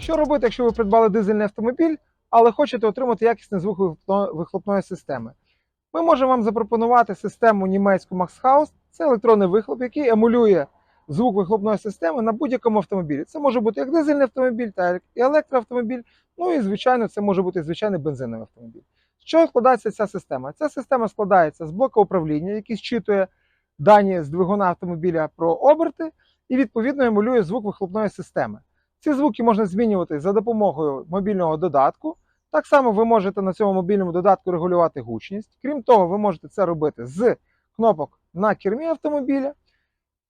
Що робити, якщо ви придбали дизельний автомобіль, але хочете отримати якісний звук вихлопної системи? Ми можемо вам запропонувати систему німецьку MaxHaus. Це електронний вихлоп, який емулює звук вихлопної системи на будь-якому автомобілі. Це може бути як дизельний автомобіль, так і електроавтомобіль. Ну і звичайно, це може бути звичайний бензиновий автомобіль. З чого складається ця система? Ця система складається з блока управління, який зчитує дані з двигуна автомобіля про оберти, і відповідно емулює звук вихлопної системи. Ці звуки можна змінювати за допомогою мобільного додатку. Так само ви можете на цьому мобільному додатку регулювати гучність. Крім того, ви можете це робити з кнопок на кермі автомобіля.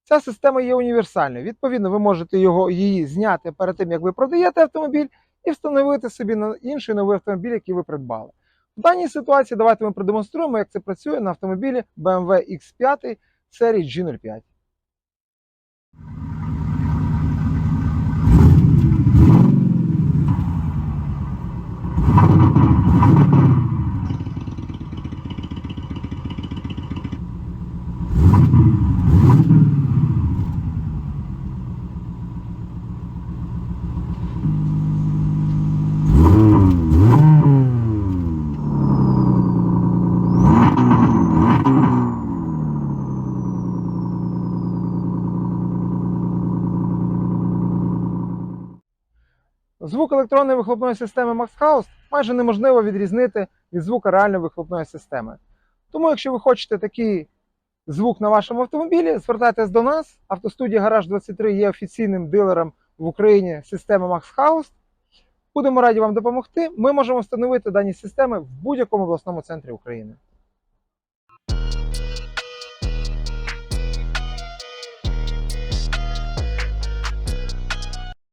Ця система є універсальною. Відповідно, ви можете його, її зняти перед тим, як ви продаєте автомобіль, і встановити собі на інший новий автомобіль, який ви придбали. В даній ситуації давайте ми продемонструємо, як це працює на автомобілі BMW X5 серії G05. you Звук електронної вихлопної системи MaxHaus майже неможливо відрізнити від звука реальної вихлопної системи. Тому, якщо ви хочете такий звук на вашому автомобілі, звертайтесь до нас. Автостудія Гараж 23 є офіційним дилером в Україні системи MaxHaus. Будемо раді вам допомогти. Ми можемо встановити дані системи в будь-якому обласному центрі України.